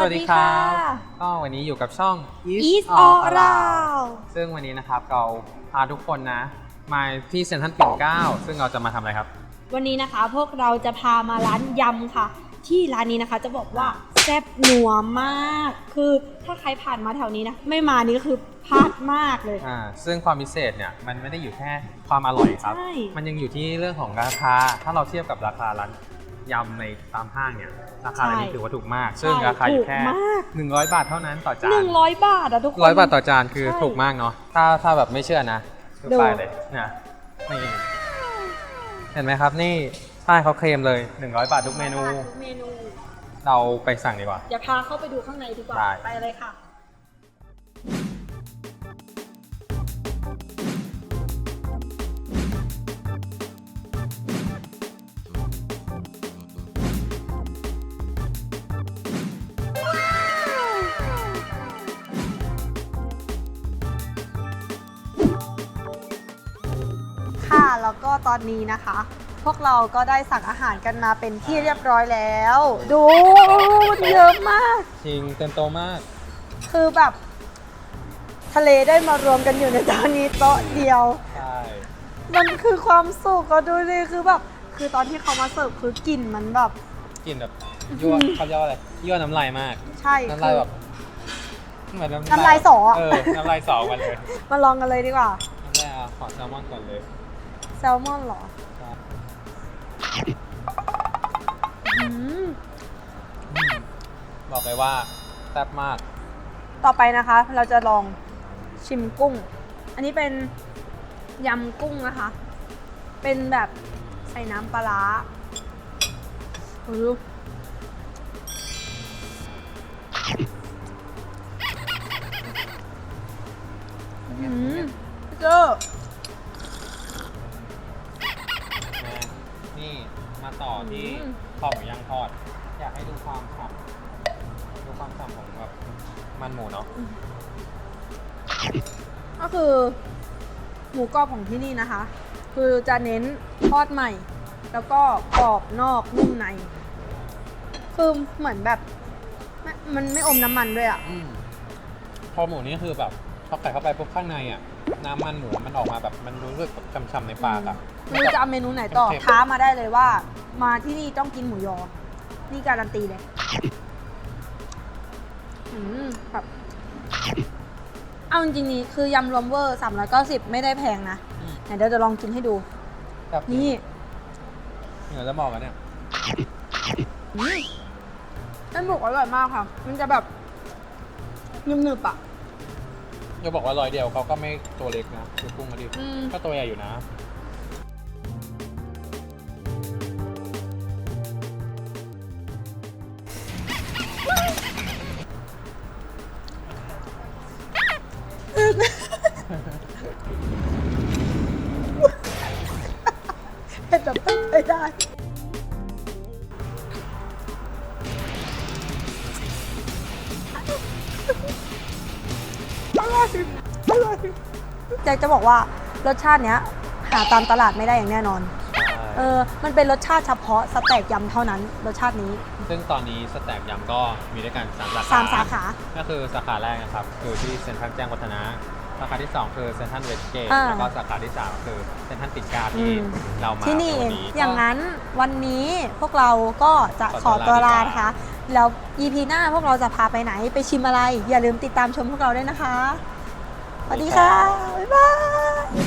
สวัสดีครับก็วันนี้อยู่กับช่อง Eat All Around ซึ่งวันนี้นะครับเราพาทุกคนนะมาที่เซ็นทรัลปิ่นเกล้าซึ่งเราจะมาทำอะไรครับ วันนี้นะคะพวกเราจะพามาร้านยำค่ะ ที่ร้านนี้นะคะจะบอกว่าแซ่บหนัวมาก คือถ้าใครผ่านมาแถวนี้นะ ไม่มานี่ก็คือพลาดมากเลย อ่า ซึ่งความพิเศษเนี่ย มันไม่ได้อยู่แค่ความอร่อยครับใช่มันยังอยู่ที่เรื่องของราคา ถ้าเราเทียบกับราคาร้าน ยำในตามห้างเนี่ยราคาร้านนี้ถือว่าถูกมาก ซึ่งราคาอยู่แค่ ถูกมาก100 บาทเท่านั้นต่อจาหนึ่นงร้อยบาทอะทุกคน ร้อยบาทต่อจานคือใช่ถูกมากเนาะถ้าถ้าแบบไม่เชื่อนะดูดูป้ายเลยนะนี่เห็นไหมครับนี่ป้ายเขาเคลมเลย 100 บาททุกเมนู ทุกเมนู เราไปสั่งดีกว่าเดี๋ยวพาเข้าไปดูข้างในดีกว่า ได้ ไปเลยค่ะ แล้วก็ตอนนี้นะคะ พวกเราก็ได้สั่งอาหารกันมาเป็นที่เรียบร้อยแล้ว ดูมันเยอะมาก จริงเต็มโตมาก คือแบบ ทะเลได้มารวมกันอยู่ในจานนี้โต๊ะเดียว ใช่ มันคือความสุขก็ดูดิคือแบบ คือตอนที่เขามาเสิร์ฟคือกลิ่นมันแบบ กลินแบบยั่วเขาเรียกว่าอะไรยั่วน้ำลายมาก ใช่น้ำคืลายอแบบเหมือนน้ำลายสออะ เออน้ำลายสอกันเลย มาลองกันเลยดีกว่าน้ำลายเอาขอแซลมอนก่อนเลย แซลมอนเหรออืมอืมบอกเลยว่าแซ่บมาก ต่อไปนะคะ เราจะลองชิมกุ้ง อันนี้เป็นยำกุ้งนะคะ เป็นแบบใส่น้ำปลาร้าโอ้ดูอืมเจอ นี่ มาต่อที่อืม คอหมูย่างทอด อยากให้ดูความฉ่ำดูความฉ่ำของแบบมันหมูเนาะก็คือ หมูกรอบของที่นี่นะคะ คือจะเน้นทอดใหม่ แล้วก็กรอบนอกนุ่มใน คือเหมือนแบบไม่มันไม่อมน้ำมันด้วยอะ่ะ อืมคอหมูนี่คือแบบ พอใส่เข้าไปปุ๊บข้างในอะน้ำมันหมูมันออกมาแบบมันรู้สึกแบบฉ่ำๆในปากอะ ไม่รู้จะเอาเมนูไหนต่อเค็มๆท้ามาได้เลยว่า มาที่นี่ต้องกินหมูยอ นี่การันตีเลยอืมแบบเอาจริงๆนี่คือยำรวมเวอร์ 390 ไม่ได้แพงนะอืม ไหนเดี๋ยวจะลองกินให้ดู แบบนี่ เหนือจะบอกกันเนี่ยอืมเส้นหมูอร่อยมากค่ะ มันจะแบบหนึบๆอะ จะบอกว่าร้อยเดียวเขาก็ไม่ตัวเล็กนะคือกุ้งมาดิอืม ก็ตัวใหญ่อยู่นะ เผ็ดแบบตั้งใจได้ อร่อยอร่อยอยากจะบอกว่ารสชาติเนี้ย หาตามตลาดไม่ได้อย่างแน่นอน เออ มันเป็นรสชาติเฉพาะสเต็กยำเท่านั้น รสชาตินี้ ซึ่งตอนนี้สแต็กยำก็มีด้วยกันสามสาขาสามสาขา ก็คือสาขาแรกนะครับ คือที่เซ็นทรัลแจ้งวัฒนะสาขาที่ 2 คือเซ็นทรัลเวสเกตอ่า แล้วก็สาขาที่ 3 คือเซ็นทรัลติดกาที่อืมเรามาที่นี่เองวัอย่างนั้นวันนี้พวกเราก็จะขขออตัตัววลาลานะคะ แล้ว EP หน้าพวกเราจะพาไปไหน ไปชิมอะไร อย่าลืมติดตามชมพวกเราด้วยนะคะ สวัสดีค่ะ บ๊ายบาย